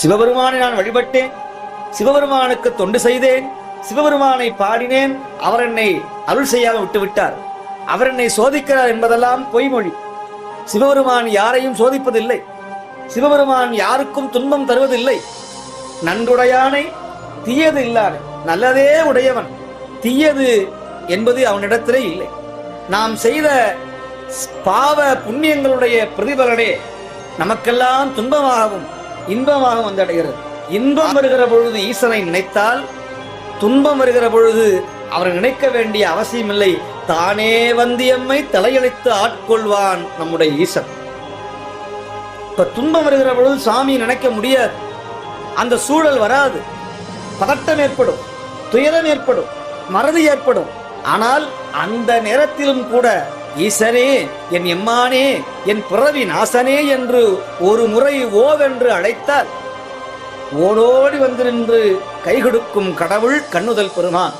சிவபெருமானை நான் வழிபட்டேன். சிவபெருமானுக்கு தொண்டு செய்தேன். சிவபெருமானை பாடினேன். அவர் என்னை அருள் செய்யாமல் விட்டுவிட்டார். அவர் என்னை சோதிக்கிறார் என்பதெல்லாம் பொய்மொழி. சிவபெருமான் யாரையும் சோதிப்பதில்லை. சிவபெருமான் யாருக்கும் துன்பம் தருவதில்லை. நன்றுடையானை தீயது இல்லாத நல்லதே உடையவன். தீயது என்பது அவனிடத்திலே இல்லை. நாம் செய்த பாவ புண்ணியங்களுடைய பிரதிபலனே நமக்கெல்லாம் துன்பமாகவும் இன்பமாக வந்தடைகிறது. இன்பம் வருகிற பொழுது ஈசனை நினைத்தால் துன்பம் வருகிற பொழுது அவர் நினைக்க வேண்டிய அவசியமில்லை. தானே வந்தியம்மை தலையளித்து ஆட்கொள்வான் நம்முடைய ஈசன். இப்ப துன்பம் வருகிற பொழுது சாமி நினைக்க முடியாது அந்த சூழல் வராது. பதட்டம் ஏற்படும் துயரம் ஏற்படும் மறதி ஏற்படும். ஆனால் அந்த நேரத்திலும் கூட ஈசனே என் எம்மானே என் பிறவி நாசனே என்று ஒரு முறை ஓவென்று அழைத்தால் ஓடோடி வந்து நின்று கை கொடுக்கும் கடவுள் கண்ணுதல் பெருமான்